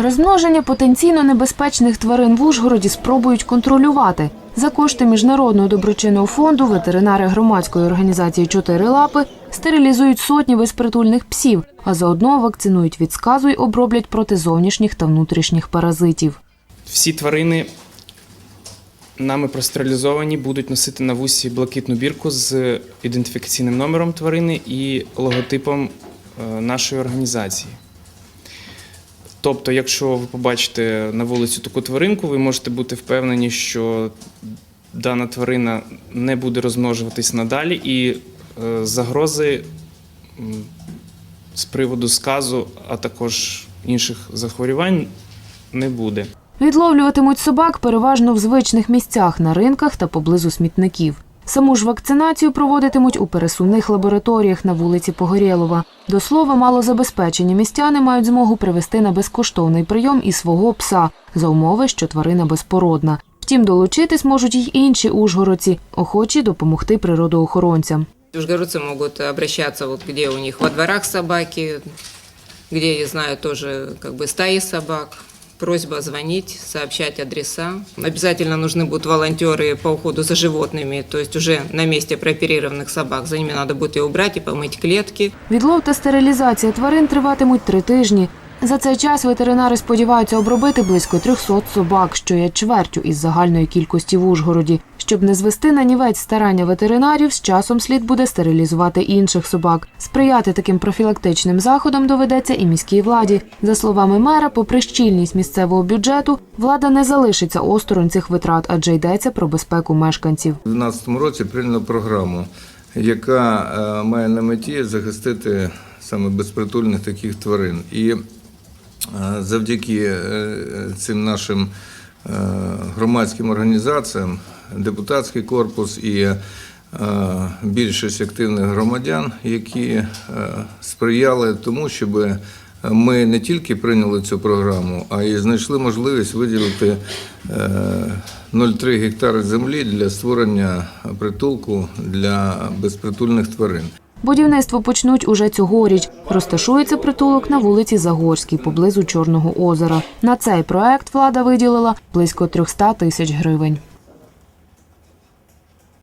Розмноження потенційно небезпечних тварин в Ужгороді спробують контролювати. За кошти міжнародного доброчинного фонду ветеринари громадської організації Чотири лапи стерилізують сотні безпритульних псів, а заодно вакцинують від сказу й оброблять проти зовнішніх та внутрішніх паразитів. Всі тварини нами простерилізовані будуть носити на вусі блакитну бірку з ідентифікаційним номером тварини і логотипом е, нашої організації. Тобто, якщо ви побачите на вулицю таку тваринку, ви можете бути впевнені, що дана тварина не буде розмножуватись надалі, і е, загрози з приводу сказу, а також інших захворювань не буде. Відловлюватимуть собак переважно в звичних місцях на ринках та поблизу смітників. Саму ж вакцинацію проводитимуть у пересувних лабораторіях на вулиці Погорєлова. До слова, малозабезпечені містяни мають змогу привезти на безкоштовний прийом і свого пса за умови, що тварина безпородна. Втім, долучитись можуть й інші ужгородці, охочі допомогти природоохоронцям. Ужгородцы могут обращаться, вот где у них во дворах собаки, где, я знаю, тоже как бы стаи собак. Просьба звонить, сообщать адреса. Обязательно нужны будут волонтеры по уходу за животными, то есть уже на месте прооперированных собак. За ними надо будет и убрать, и помыть клетки. Відлов та стерилізація тварин триватимуть три тижні. За цей час ветеринари сподіваються обробити близько 300 собак, що є чвертю із загальної кількості в Ужгороді. Щоб не звести на нівець старання ветеринарів, з часом слід буде стерилізувати інших собак. Сприяти таким профілактичним заходам доведеться і міській владі. За словами мера, попри щільність місцевого бюджету, влада не залишиться осторонь цих витрат, адже йдеться про безпеку мешканців. У 2012 році прийняли програму, яка е, має на меті захистити саме безпритульних таких тварин. І завдяки е, цим нашим е, громадським організаціям, депутатський корпус і е, більшість активних громадян, які е, сприяли тому, щоб ми не тільки прийняли цю програму, а й знайшли можливість виділити е, 0,3 гектари землі для створення притулку для безпритульних тварин. Будівництво почнуть уже цьогоріч. Розташується притулок на вулиці Загорській, поблизу Чорного озера. На цей проект влада виділила близько 300 тисяч гривень.